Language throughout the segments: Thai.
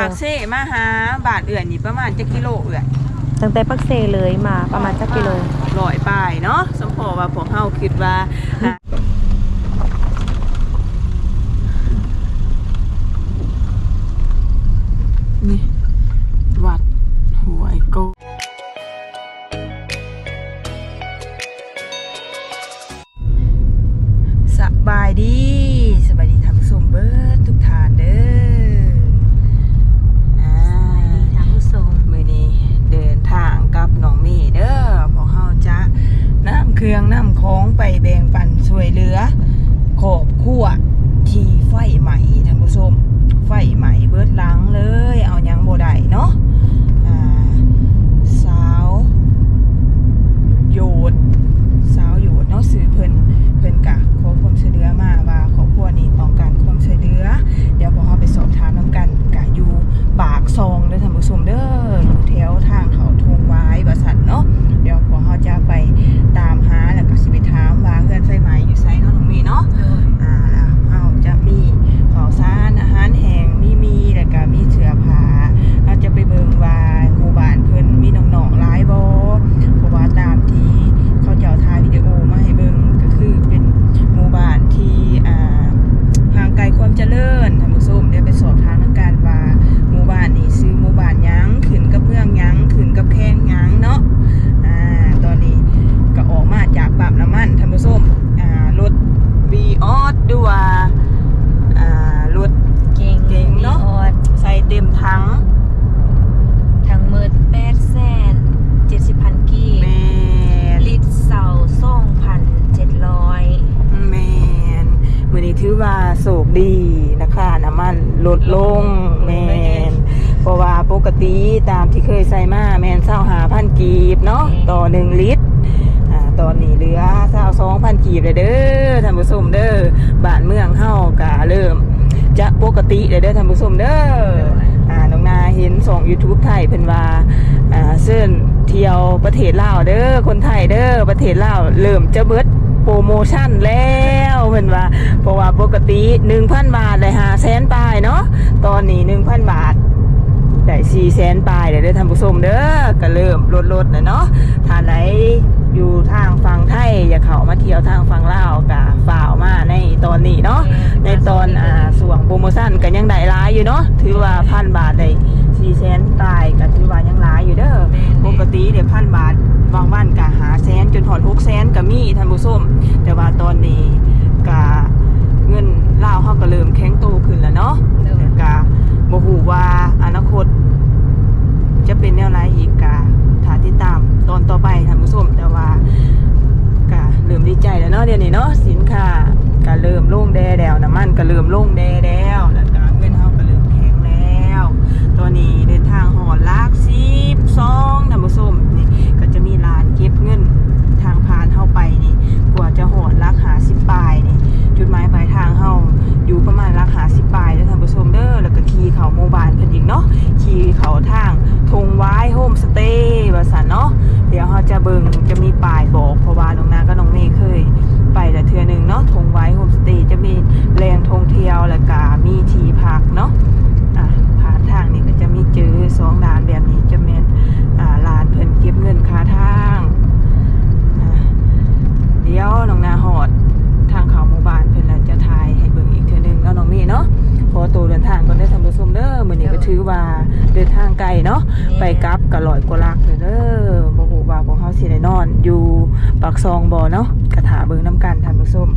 ปากเซ่มาหาบาทเอื่อนนี่ประมาณจะกิโลเอื่อนตั้งแต่ปักเซเลยมาประมาณจักกิโลร้อยปลายเนาะสมพอว่าพวกเฮาคิดว่าอะนี่ อง YouTube ไทยเพิ่นว่าอ่าเส้นเที่ยวประเทศลาวเด้อคนไทยเด้อประเทศลาวเริ่มจะเบิดโปรโมชั่นแล้วเพิ่นว่าเพราะว่าปกติ 1,000 บาทได้5แสนปลายเนาะตอนนี้ 1,000 บาท ได้4แสนปลายเลยเด้อท่านผู้ชมเด้อก็เริ่มลดลดแล้วเนาะถ้าไหนอยู่ทางฝั่งไทย อย่าเข้ามาเที่ยวทางฝั่งลาวก็ฝ่าวมาในตอนนี้เนาะในตอนอ่าส่วงโปรโมชั่นก็ยังได้หลายอยู่เนาะถือว่าพันบาทได้สี่แสนตายก็ถือว่ายังหลายอยู่เด้อปกติเดี๋ยวพันบาทบางวันก็หาแสนจนหอดหกแสนก็มีท่านผู้ชมแต่ว่าตอนนี้ก็เงินลาวเขาก็เริ่มแข็งโตขึ้นแล้วเนาะแต่ก็บ่ฮู้ว่าอนาคต จะเป็นแนวไรอีกกะถ้าติดตามตอนต่อไปท่านผู้ชมแต่ว่า ก็เริ่มดีใจแล้วเนาะเดี๋ยวนี้เนาะสินค้าก็เริ่มลงแดแล้วน้ำมัน ก็เริ่มลงแดแล้วแล้วก็เงินเฮาก็เริ่มแข็งแล้ว ตอนนี้เดินทางหอดลากซีบซองท่านผู้มนี่ก็จะมีร้านเก็บเงินทางผ่านเฮาไปนี่ กว่าจะหอดลักหาสิบปลายนี่ จุดหมายปลายทางเฮาอยู่ประมาณลักหาสิบปลายเด้อท่านผู้ชมเด้อแล้วก็ขี่เขาหมู่บ้านเพิ่นอีกเนาะขี่เขาทางทงไว้โฮมสเตย์ว่าซั่นเนาะเดี๋ยวเราจะเบิงจะมีป้ายบอกเพราะว่าน้องนาก็น้อง ปากซอเนาะกระถาเบิ่งน้ำกันท่านผู้ชม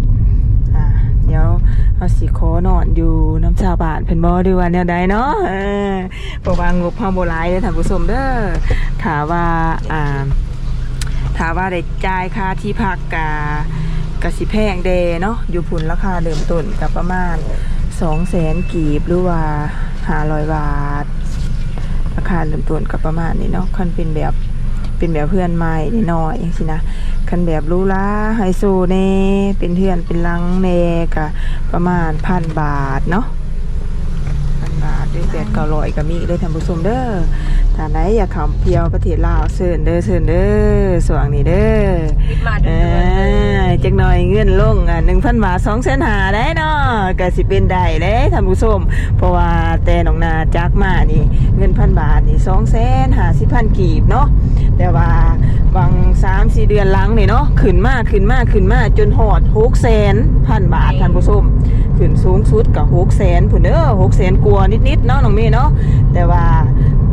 อ่าเดี๋ยวเฮาสิขอนอนอยู่น้ำชาวบ้านเพิ่นบ่หรือว่าแนวใดเนาะเออเพราะว่างบเฮาบ่หลายเด้อท่านผู้ชมเด้อถ้าว่าอ่าถาว่าได้จ่ายค่าที่พักกะกะสิแพงเดเนาะอยู่พุ่นราคาเริ่มต้นก็ประมาณ200,000กีบหรือว่า500บาทราคาเริ่มต้นก็ประมาณนี้เนาะคันเป็นแบบ เป็นแบบเพื่อนใหม่นิดหน่อยอย่างสินะคันแบบรู้ละไฮโซเน่เป็นเพื่อนเป็นลังเน่กะประมาณพันบาทเนาะ แปดเก้าร้อยก็มีเด้อท่านผู้ชมเด้อถ้าไหนอยากเขำเพียวประเทศลาวเชิญเด้อเชิญเด้อสว่างนี้เด้อรีบมาเอเดือนอจักหน่อยเงินลงอะหนึ่งพันบาทสองแสนหาได้เนาะก็สิเป็นได้เด้ท่านผู้ชมเพราะว่าแต่น้องนาจักมานี่ เงินพันบาทนี่สองแสนหาสิพันกีบเนาะแต่ว่า บางสามสี่เดือนหลังนี่เนาะขึ้นมาขึ้นมาขึ้นมาจนหอดหกแสนพันบาทท่านผู้ชมขึ้นสูงสุดกับหกแสนผุนเด้อหกแสนกลัวานิดๆเนาะน้องเมย์เนาะแต่ว่า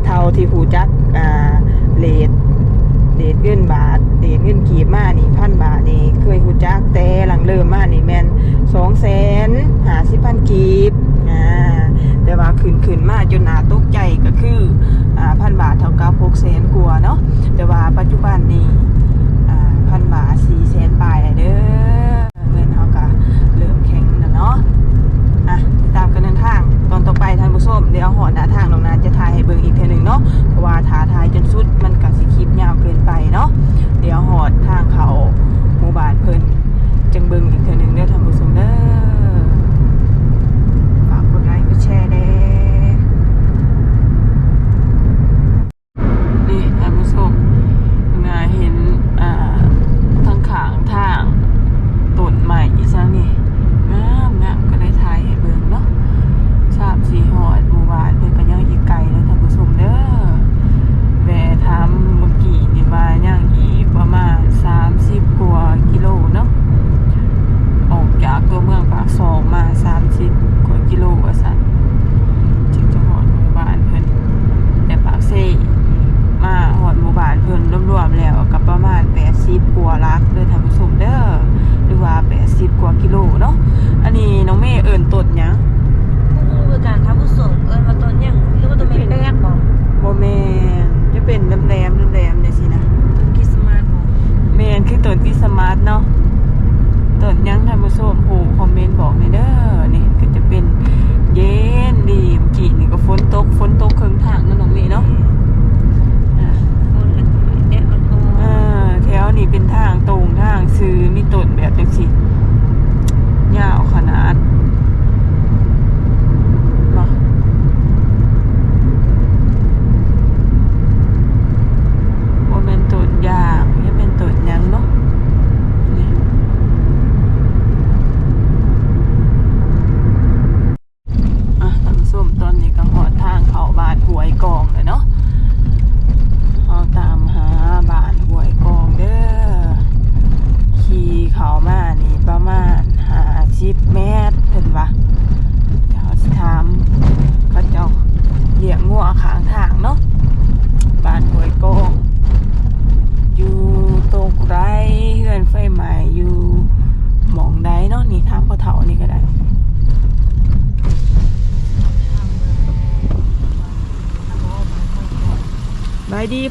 เท่าที่หูจักอ่าเลทเลทเงินบาทเลทเงินกีบมานี่พันบาทนี่เคยหูจักแต่หลังเริ่มมานี่แมนสองแสนหาสิพันกีบอ่าแต่ว่าขึ้นขึ้นมาจนหนาตกใจก็คืออ่า พันบาทเท่ากับหกแสนกว่าเนาะแต่ว่าปัจจุบันนี้พันบาทสี่แสนปลายเด้อเงินเขาก็เริ่มแข็งแล้วเนาะอะตามกันเดินทางตอนต่อไปท่านผู้ชมเดี๋ยวหอหน้าทางลงนาจะถ่ายให้เบิ่งอีกเทนึงเนาะ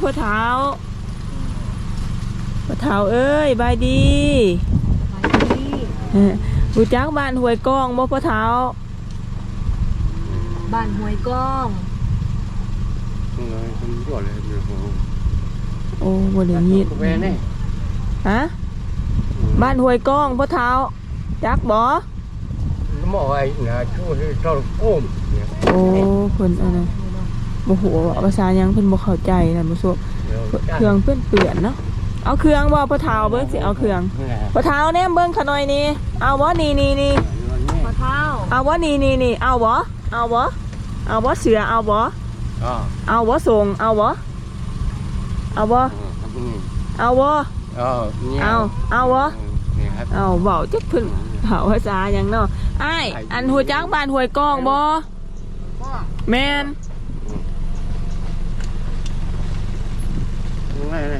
พ่อเฒ่าพ่อเฒ่าเอ้ยบายดีเออรู้จักบ้านห้วยกองบ่พ่อเฒ่าบ้านห้วยก้อง Rồi, không có lại được không? โอ้บ่ได้ยิน Về này. ฮะบ้านห้วยกองพ่อเฒ่าจักบ่ Nó mỏ ấy là chú thì cho nó ôm. โอ้เพิ่นอันนั้น บ่ฮู้ว่าภาษาหยังเพิ่นบ่เข้าใจนั่นบ่ซัว Rồi, เครื่องเปื้อนเปื่อนๆเนาะเอาเครื่องบ่พ่อเฒ่าเบิ่งสิเอาเครื่องพ่อเฒ่าแนมเบิ่งขาหน่อยนี่เอาบ่นี่นี่นี่ขอเท้าเอาบ่นี่นี่นี่เอาบ่เอาบ่เอาบ่เสือเอาบ่ Ờ. เอาบ่ส่งเอาบ่เอาบ่ Ừ, เอาบ่ Ờ, nghe. เอาเอาบ่ Ừ, nghe hết. เอาเว้าจักเพิ่นเฒ่าภาษาหยังเนาะอ้ายอันฮู้จักบ้านห้วยกองบ่แม่น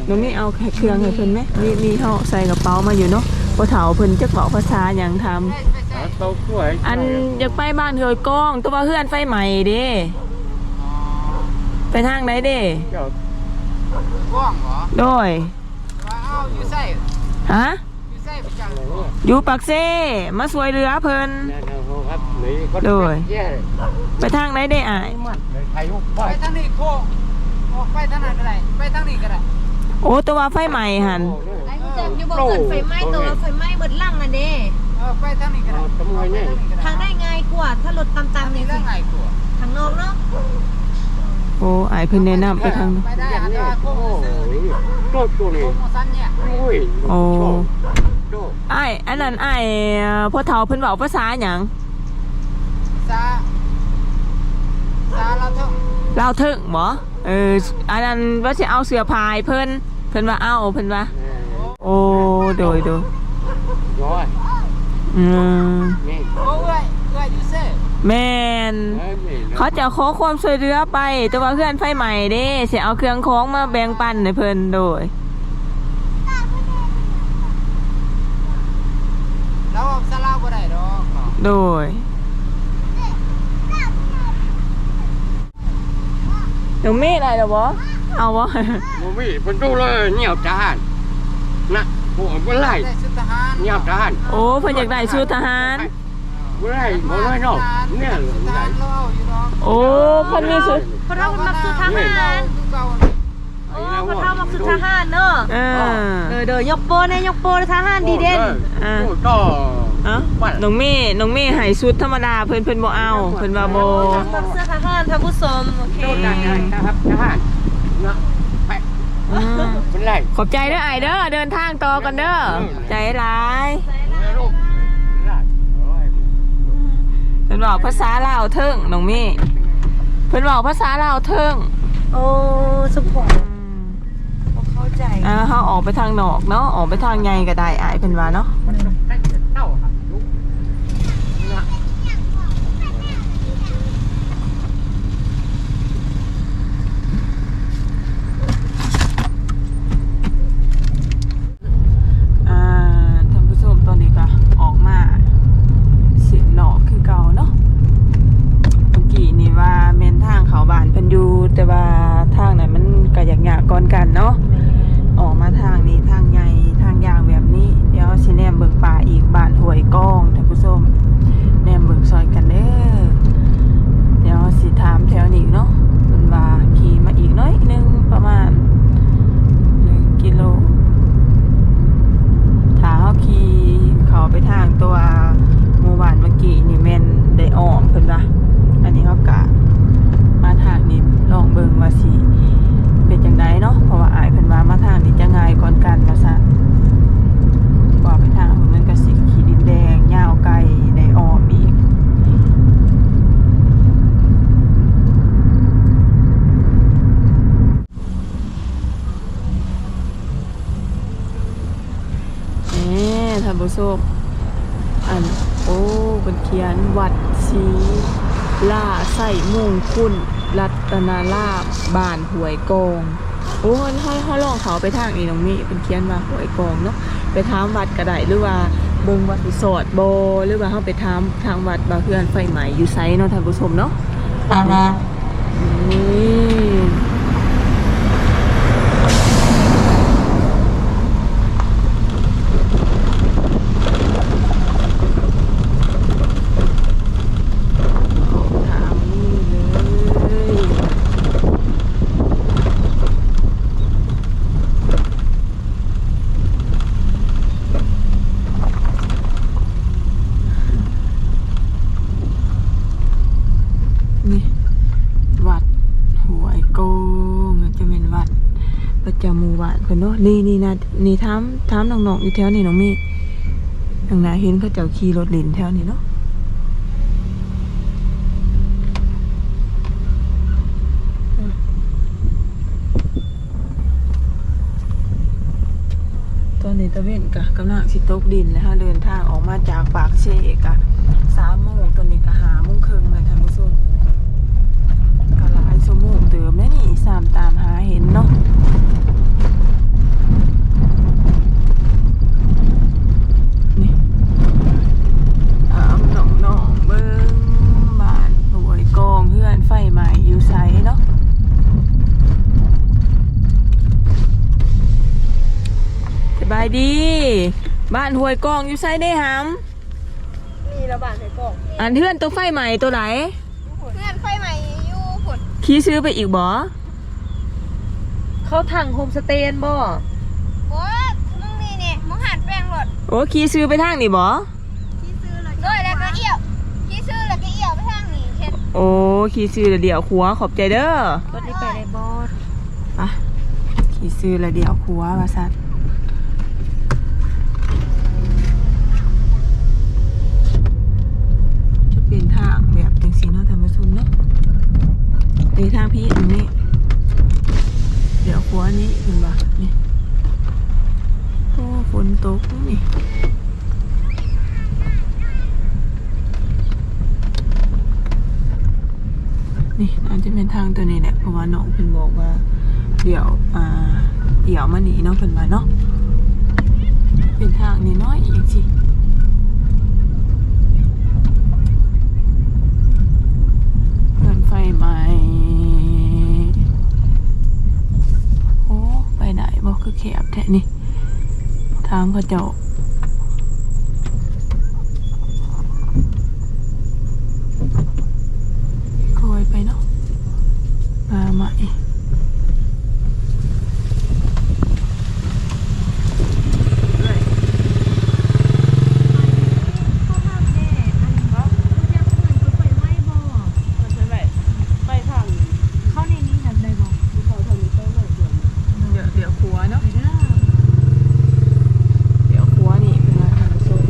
หนูนี่เอาเครื่องให้เพิ่นไหมมีมีเฮาใส่กระเป๋ามาอยู่เนาะพ่อเฒ่าเพิ่นจักเว้าภาษาหยังทำ Ờ, tao cứ ấy. อันอยากไปบ้านเฮยกองตัวว่าเฮือนไฟใหม่เด้ไปทางไหนเด้ Trời, ว่องเหรอโดยว่าเอ้าอยู่ไส้ฮะอยู่ไส้ประจัง này, อยู่ปักเซ่มาสวยเรือเพิ่น nè, nè, hô hấp, Mỹ có Rồi. cách chứ. ไปทางไหนได้อ่าย Để thầy hút ไป phải. ทางนี้โค้ง ออกไปทางนั้นก็ได้ไปทางนี้ก็ได้โอ้ตัวว่าไฟใหม่หัน Ồ, ไอ้ đấy. ผู้จังอยู่บอกเกิดไฟไหม้ตัวไฟไหม้เบิดลังน่ะเด้เออไปทางนี้ก็ได้ Ờ, tao mua này. ทางได้ง่ายกว่าถ้ารถตามๆทางนี่นี้สิแล้วไงกลัวทางนอกเนาะโอ้อายเพิ่นแนะนำไปทางนั้นไปได้อย่างอันนี้ว่าโค้โอ้งซื้อนี่ยโตตัวนี้โค้งสั้นเนี่ยโอ้ยโอ้โตอ้ายอันนั้นอ้ายเอ่อพ่อเฒ่าเพิ่นเว้าภาษาหยังซาซาเราเถอะลาวเถิงบ่ เออ อันนั้นว่าสิเอาเสื้อผ้าให้เพิ่น เพิ่นว่าเอาเพิ่นว่า โอ้โดยโดยร้อยอืมนี่โอ้เอ้ยเอ้ยยูเซ่แม่นเอ้ยนี่นะเขาจะขอความช่วยเหลือไปแต่ว่าเพื่อนไฟใหม่เด้สิเอาเครื่องของมาแบ่งปันให้เพิ่นโดยเราเอาซาลาบ่ได้ดอกโดย เดี๋ยวมีอะไรเหรอวะเอาวะบ่มีเพิ่นดูเลยเหี่ยวทหารนะโอ้บ่ไล่ได้ชุดทหารเหี่ยวทหารโอ้เพิ่นอยากได้ชุดทหาร บ่ไล่บ่ไล่เนาะเนี่ยชุดทไล่หารเราเอาอยู่ดอกโอ้เพิ่นมีชุดเพราะเรามักสุดทหารคือเก่าโอ้เพราะเรามักสุดทหารเนาะเออเออเดี๋ยวยกโปรนะยกโปรทหารดีเด่นอะโอ้ต่อ เอ้าน้องเมย์น้องเมย์ให้ชุดธรรมดาเพิ่นเพิ่นบ่เอาเพิ่นว่าบ่มักเสื้อทหารท่านผู้ชมโอเคโดนได้นะครับทหารนะไปอืมเป็นไรขอบใจเด้อไอายเด้อเดินทางต่อกันเด้อใจร้ายลูกไล่โอ้ยเพิ่นบอกภาษาลาวเทิงน้องเมย์เพิ่นบอกภาษาลาวเทิงโอ้สุภาพเข้าใจอ่าเฮาออกไปทางนอกเนาะออกไปทางใหญ่ก็ได้อายเพิ่นว่าเนาะ มันต้องได้เต้าครับลูกนะ อ่าท่านผู้ชมตอนนี้ก็ออกมาสินอกคือเก่าเนาะเมื่อกี้นี่ว่าแม่นทางเขาบ้านเพิ่นอยู่แต่ว่าทางนั้นมันก็ยากๆก่อนกันเนาะ ออกมาทางนี้ทางใหญ่ทางยางแบบนี้ เดี๋ยวสิแนมเบิกป่าอีกบ้านห้วยกองท่านผู้ชมแนมเบิกซอยกันเด้อเดี๋ยวสิถามแถวนี้เนาะเพิ่นว่าขี่มาอีกน้อยหนึงประมาณ1กิโลถ้าเฮาขี่เข้าไปทางตัวหมู่บ้านเมื่อกี้นี่แม่นได้อ้อมเพิ่นว่าอันนี้เฮากะมาทางนี้ลองเบิ่งว่าสิ เป็นจังไดเนาะ เพราะว่าอายเพิ่นว่ามาทางนี้จะง่ายก่อนกันว่าซั่นกว่าไปทางอื่นมันก็สิขี้ดินแดงยาวไกลได้อ้อมอีก นี่ท่านผู้ชมอัน โอ้เป็นเขียน วัดชีล่าใส่มุ่งคุณรัตนาลาบบ้านหวยกองโอ้ยเขาเขาลองเขาไปทางนี้น้องมีเป็นเขียนว่าหวยกองเนาะไปถามวัดก็ได้หรือว่าเบิ่งวัดรีสอร์ทโบหรือว่าเขาไปถามทางวัดบาเพื่อนไฟใหม่อยู่ไซเนาะท่านผู้ชมเนาะนี่ถามนี่เลย นี่วัดหัวไอ้โกงจะเป็นวัด ประจำหมู่บ้านเพิ่นเนาะนี่นี่นะนี่ถามถามน้องๆอยู่แถวนี้น้องมีทางหน้าเห็นเขาเจ้าขี่รถเล่นแถวนี้เนาะตอนนี้ตะเวนกะกำลังสิตกดินแล้วฮะเดินทางออกมาจากปากเชกะสามโมงตอนนี้ก็หาโมงครึ่งเลยท่านผู้ชมก็หลายชั่วโมงเติมแล้วนี่สามตามหาเห็นเนาะนี่ถามน้องน้องๆเบิ้งบ้านหวยกองเพื่อนไฟใหม่อยู่ไสเนาะสบายดี บ้านหวยกองอยู่ไสได้หำมีระบาดในกล่องอันเพื่อนตัวไฟใหม่ตัวไหนเพื่อนไฟใหม่อยู่ผุดขี้ซื้อไปอีกบ่เขาถังโฮมสเตย์บ่โอ้ยมึงนี่เนี่ยมึงหัดแปลงรถโอ้ขี้ซื้อไปทางนี่บ่ที่ซื้อเลยด้วยแล้วก็เอี่ยวที่ซื้อแล้วก็เอี่ยวไปทางนี้เช่นโอ้โอ้ขี่ซื้อแล้วเดี๋ยวขัวขอบใจเด้อรถนี้ไปได้บอสไปขี่ซื้อแล้วเดี๋ยวขัวว่าซั่นจะเป็นทางแบบจังซี่เนาะท่านผู้ชมเนาะ นี่ทางพี่อันนี้ เดี๋ยวขัวนี้เห็นบ่นี่โอ้ฝนตกนี่นี่อาจจะเป็นทางตัวนี้แหละเพราะว่าน้องเพิ่นบอกว่า เดี๋ยวอ่าเดี๋ยวมาหนีเนาะเพิ่นมาเนาะเป็นทางนี้น้อยอย่างสิเดินไฟไหมโอ้ไปไหนบอกคือแคบแท้ นี่ทางเขาเจ้า คอยไปเนาะมาใหม่ไปทาง เข้าในนี้แบบได้บอก เดี๋ยวเดี๋ยวขัวเนาะเดี๋ยวขัวนี่เป็นไรทางโซน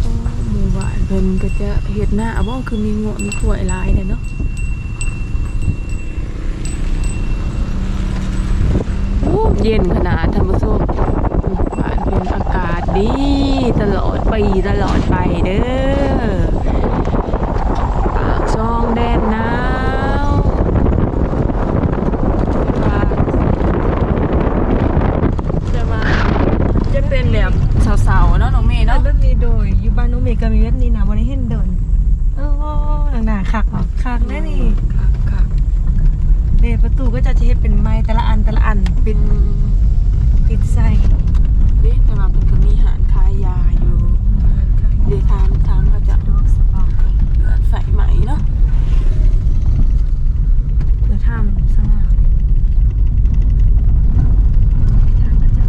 โอ้หมู่บ้านเพิ่นก็จะเฮ็ดหน้า บ่คือมีงัวมีขวยลายเด้เนาะโอ้เย็นขนาดธรรมชมบ้านเป็นอากาศดี ตลอดปีตลอดไปเด้อปากช่องแดนหนาว จะมาจะเป็นแบบสาวๆเนาะน้องเมย์ เนาะ เนาะ แบบนี้โดยอยู่บ้านน้องเมย์ก็มีแบบนี้นะวันนี้เห็นเดินโอ้หนาๆคักเหรอคักแน่นี่ ค่ะค่ะ เดประตูก็จะเฮ็ดเป็นไม้แต่ละอันแต่ละอัน เป็น ปิดใส่ เอ๊ะแต่ว่าเป็นก็มีหารขายยาอยู่เดี๋ยวทามทามก็จะ ดอกสปอง เกิดไฟไหมเนาะ เดี๋ยวทำสง่าทางก็จะ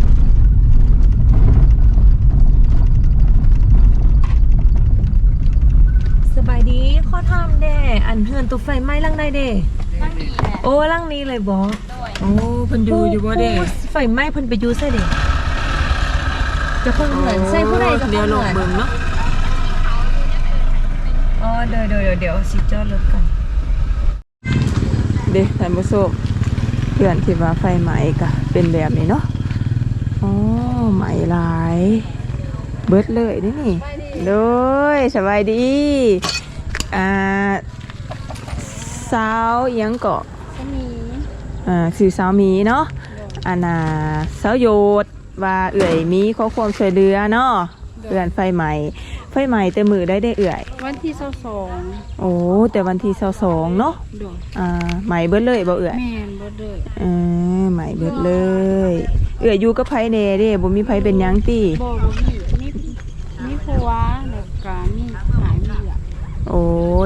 สบายดีข้อทำเด้อัน เฮือนตัวไฟไหม้ลังใดเด้มันมีแหละโอ้ลังนี้เลยบอสด้วยโอ้เพิ่นอยู่อยู่บ่เด้ผู้ไฟไหม้เพิ่นไปอยู่ใส่เด้จะคนเหมือนใส่ผู้ใดจะคนเดี๋ยวลงเหมือนเบิ่งเนาะอ๋อเดี๋ยวเดี๋ยวเดี๋ยวเดี๋ยวสิจอดรถก่อนเด้ท่านผู้ชมเพื่อนที่ว่าไฟไหม้ก็เป็นแบบนี้เนาะอ๋อไหม้หลาย เบิดเลยนี่นี่โดยสบายดีอ่า สาวอิหยังเกาะจะมีอ่าสื่อสาวหมีเนาะอันน่ะสาวโยดว่าเอื่อยมีข้อความช่วยเหลือเนาะเอื่อนไฟใหม่ไฟใหม่แต่มือได้ได้เอื่อย วันที่สสองโอ้แต่วันที่สองเนาะดวงอ่าใหม่เบิดเลยบ่เอื่อยแม่นบ่เด้อเออใหม่เบิดเลย เอื่อยอยู่กับไผแน่เด้บ่มีไผเป็นหยังติบ่บ่มีมีมีผัวแล้วก็มีหายมีอะ โอ้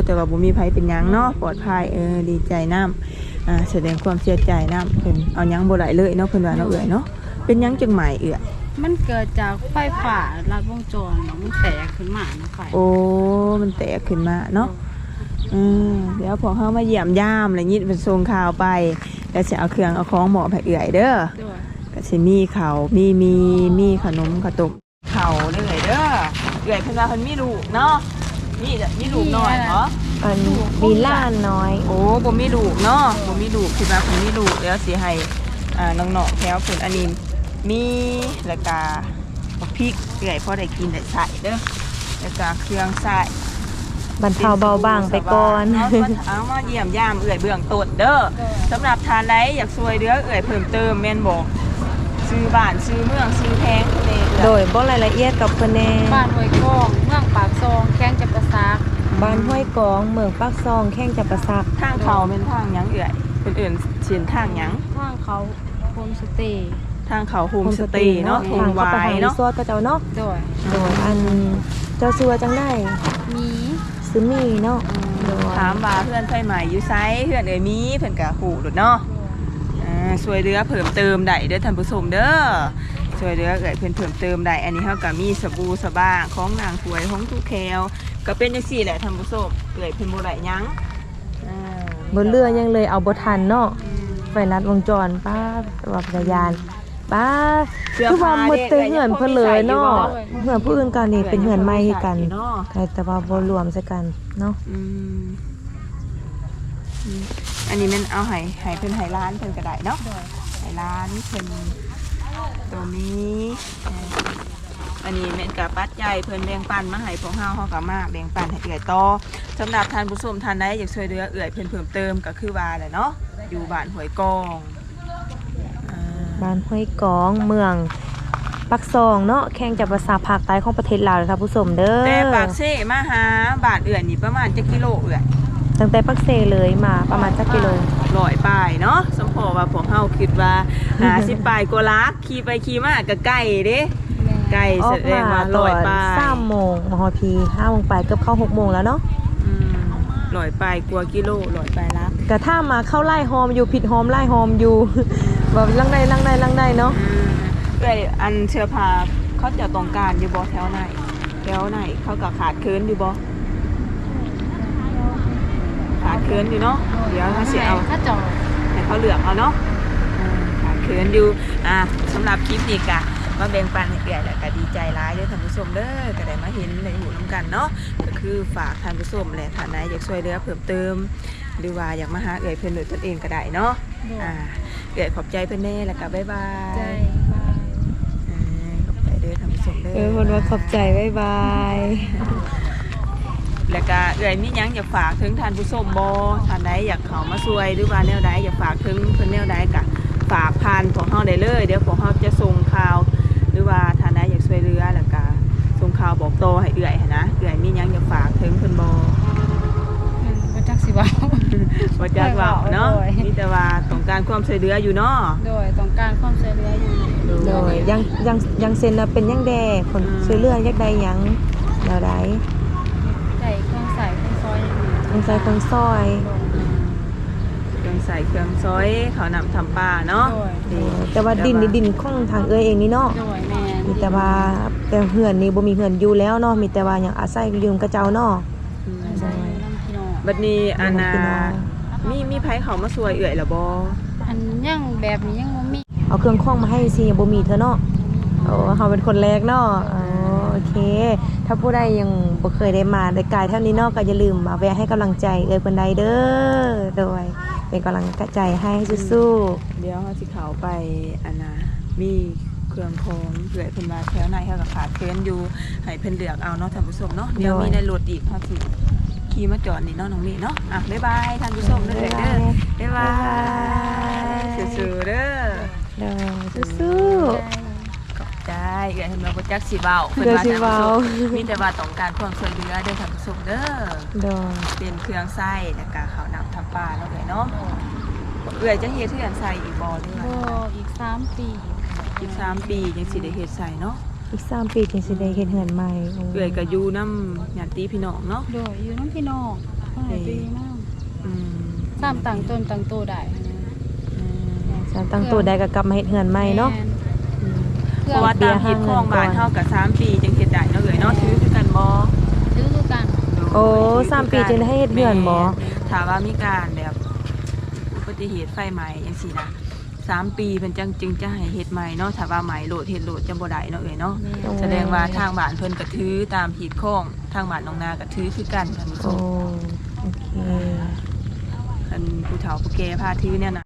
แต่ว่าบ่มีไผเป็นหยังเนาะปลอดภัยเออดีใจน้ำอ่าแสดงความเสียใจน้ำเพิ่นเอาหยังบ่ได้เลยเนาะเพิ่นว่าเนาะเอื่อยเนาะเป็นหยังจังใหม่เอื่อยมันเกิดจากไฟฟ้าลัดวงจรเนาะมันแตกขึ้นมานะไฟโอ้มันแตกขึ้นมาเนาะอืมเดี๋ยวพอเขามาเยี่ยมย่ามอะไรยิดเป็นทรงข่าวไปแล้วจะเอาเครื่องเอาของหมอไปเอื่อยเด้อด้วยก็สิมีเขาวมีมีมีขนมขาวต้มเขาเด้อเด้อเอื่อยเพิ่นว่าเพิ่นมีลูกเนาะ มีจะมีลูกน้อยเหรออันมีล่านน้อย โอ้บ่มีลูกเนาะบ่มีลูกคิดว่าเพิ่นมีลูกแล้วสิให้อ่าน้องๆแถวเพิ่นอันนี้มีแล้วก็บักพริกเอื่อยพอได้กินได้ใส่เด้อแล้วก็เครื่องใส่บรรเทาเบาบางไปก่อนเอามาเอามาเยี่ยมยามเอื่อยเบื้องต้นเด้อสำหรับทานใดอยากช่วยเหลือเอื่อยเพิ่มเติมแม่นบอกซื้อบ้านซื้อเมืองซื้อแพงเลย โดยบ่รายละเอียดกับเพิ่นแน่บ้านห้วยกองเมืองปากซองแข้งจับประสากบ้านห้วยกองเมืองปากซองแข้งจับประสักทางเขาเป็นทางหยังเอื่อยเป็นอื่นเชียนทางหยังทางเขาโฮมสเตย์ทางเขาโฮมสเตย์เนาะทงทางเข้าไปวายหารีเนาะสอร์ทก็เจ้าเนาะด้วยโดยอันเจ้าซัวจังได้มีซื้อมีเนาะโดยถามว่าเพื่อนไฟใหม่อยู่ไซเพื่อนเอ่ยมีเพื่อนกะหูหลุดเนาะอ่าช่วยเหลือเพิ่มเติมได้เด้อท่านผู้ชมเด้อ ช่วยเหลือเอ่ยเพิ่นเพิ่มเติมได้อันนี้เฮาก็มีสบู่สบ้างของนางถวยของทุกแคลก็เป็นจังซี่แหละท่านผู้ชมเอื่อยเพิ่นบ่ได้หยังอ่าบนเรือยังเลยเอาบ่ทันเนาะไฟลัดวงจรป้าว่าพยานป้าเสื้อคือว่าผ้าหมดเตยเหือนเพิ่นเลยเนาะเด้อเหือนผู้อื่นกันนี่เป็นเหือนใหม่คือกันเนาะแต่ว่าบ่รวมซะกันเนาะอืมอืมอันนี้มันเอาให้ให้เพิ่นให้ร้านเพิ่นก็ได้เนาะให้ร้านเพิ่น ตัวนี้อ่าอันนี้แม่นกับปัดใหญ่เพิ่นแบ่งปันมาให้พวกเฮาเฮาก็มาแบ่งปันให้เอื่อยต่อสำหรับท่านผู้ชมท่านใดอยากช่วยเหลือเอื่อยเพิ่นเพิ่มเติมก็คือว่าแหละเนาะอยู่บ้านห้วยกองอ่าบ้านห้วยกองเมืองปักซองเนาะแข่งจากภาษาภาคใต้ของประเทศลาวเลยครับผู้ชมเด้อแต่ปากเซ่มาหาบาทเอื่อยนี่ประมาณจะกิโลเอื่อยตั้งแต่ปักเซเลยมาประมาณจักกิโล ลอยปลายเนาะสมพอว่าพวกเฮาคิดว่าหาสิปลายกว่าลักขี่ไปขี่มาก็ใกล้เด้ใกล้ออแสกดงมาว่าตลออยนปลายสามโมงมหพีห้าโมงไปเกือบเข้าหกโมงแล้วเนาะอืมลอยปลายกว่ากิโลลอยปลายลักกะถ้ามาเข้าไล่ฮอมอยู่ผิดฮอมไล่ฮอมอยู่แบบลังใดลังใดลังใดเนาะอืมเอ้ยอันเสื้อผ้าเขาจะต้องการอยู่บ่แถวไหนแถวไหนเขาก็ขาดเคินอยู่บ่ขา ดเคินอยู่เนาะเดี๋ยวเขาสิเอาข้าจอดให้เขาเลือกเอาเนาะอ่าขาดเคินอยู่อะสำหรับคลิปนี้กะมาแบ่งปันให้เกียรติและก็ดีใจร้ายเด้วยท่านผู้ชมเด้อก็ได้มาเห็นในหูน้ำกันเนาะก็คือฝากท่านผู้ชมและท่านใดอยากช่วยเหลือเพิ่มเติม หรือว่าอยากมาหาเอ่ยเพิ่นด้วยตนเองก็ได้เนาะอ่าเอ่ยขอบใจเพิ่นแน่แล้วก็บ๊ายบายใจบายอ่าขอบใจเด้อท่านผู้ชมเด้อเออคนว่าขอบใจบ๊ายบาย แล้วก็เอ่ยมีหยังอยากฝากถึงท่านผู้ชมบ่ท่านใดอยากเข้ามาช่วยหรือว่าแนวใดอยากฝากถึงเพิ่นแนวใดก็ฝากผ่านของเฮาได้เลย เดี๋ยวของเฮาจะส่งข่าว หรือว่าท่านใดอยากช่วยเหลือแล้วก็ส่งข่าวบอกโตให้เอื่อยหั้นนะเอื่อยมีหยังอยากฝากถึงเพิ่นบ่มันบ่จักสิเว้า บ่จักเว้าเนาะโดยมีแต่ว่าต้องการความช่วยเหลืออยู่เนาะ โดยต้องการความช่วยเหลืออยู่โดยยังยังยังเซ็นน่ะเป็นยังแดคนอืมช่วยเหลือยักใดหยังแนวใด ใจเครื่องใส่เครื่องซ อยอย่างนี้ต้องใจคนซอยเครื่องใส่เครื่องซอยเขาวนำทำปลาเนาะโดยดีแต่ว่าดินนี่ดินของทางเอ้ยเองนี่เนาะโดยแม่นมีแต่ว่าแต่เหือนนี่บ่มีเหือนอยู่แล้วเนาะมีแต่ว่ายังอาศัยอยู่กับเจ้าเนาะอืมใส่น้ำพี่น้องบัดนี้อันน่ะพี่น้องมีมีไผเขามาช่วยเอื่อยล่ะบ่อันยังแบบนี้ยังบ่มีเอาเครื่องข้องมาให้สิยังบ่มีเธอเนาะโอ้เฮาเป็นคนแรกเนาะอ๋อ โอเค ถ้าผู้ใดยังบ่เคยได้มาได้กายเท่านี้เนาะก็อย่าลืมมาแวะให้กำลังใจเอ้ยเพิ่นใดเด้อโดยเป็นกำลังใจให้สู้เดี๋ยวเฮาสิเข้าไปอันน่ะมีเครื่องของเอื่อยเพิ่นว่าแถวไหนเฮาก็ขาดเคินอยู่ให้เพิ่นเลือกเอาเนาะท่านผู้ชมเนาะเดี๋ยวมีในรถอีกเฮาสิขี่มาจอดนี่เนาะน้องมีเนาะอะบ๊ายบายท่านผู้ชมๆเด้อเด้อบ๊ายบายสู้ๆเด้อเด้อสู้ ได้เอื้อยเห็นว่าบ่จักสิเว้าเดี๋ยวสิเว้ามีแต่ว่าต้องการความช่วยเหลือเด้อท่านผู้ชมเด้อๆโดยเป็นเครื่องไส้แล้วก็ข้าวน้ำทำปลาเนาะเอื้อยเนาะเอื้อยจะเฮ็ดเทือนใส่อีกบ่หรือโบว่าอีกสามปีอีกสามปียังสิได้เฮ็ดใส่เนาะอีก3ปีจึงสิได้เฮ็ดเหือนใหม่เอื้อยก็อยู่นำญาติพี่น้องเนาะโดยอยู่น้ำพี่น้องเท่าไหร่ปีน้อืมำสามต่างตนต่างโตได้นะอืมสารตั้งตัวได้ก็กลับมาเฮ็ดเหือนใหม่เนาะแอืม เคเพรื่องราะว่าตามคิดของบ้านเฮาก็สามปีจังเฮ็ดได้เนาะเอื้อยเนาะถือคือกันบ่ซื้อคือกันโอ้สามปีจึงได้ให้เฮ็ดเหือนบ่ถามว่ามีการแบบอุบัติเหตุไฟไหม้จังซี่นะสามปีเพิ่นจังจึงจะให้เฮ็ดใหม่เนาะถ้าว่าไหม้โหลดเฮ็ดโหลดจังบ่ได้เนาะเอ้ยเนาะ โอ้ แสดงว่าทางบ้านเพิ่นก็ถือตามหีดข้องทางบ้านน้องนาก็ถือคือกันท่านผู้ชโอ้มโอเค คันผู้เฒ่าผู้แก่พาถือเนี่ยนะ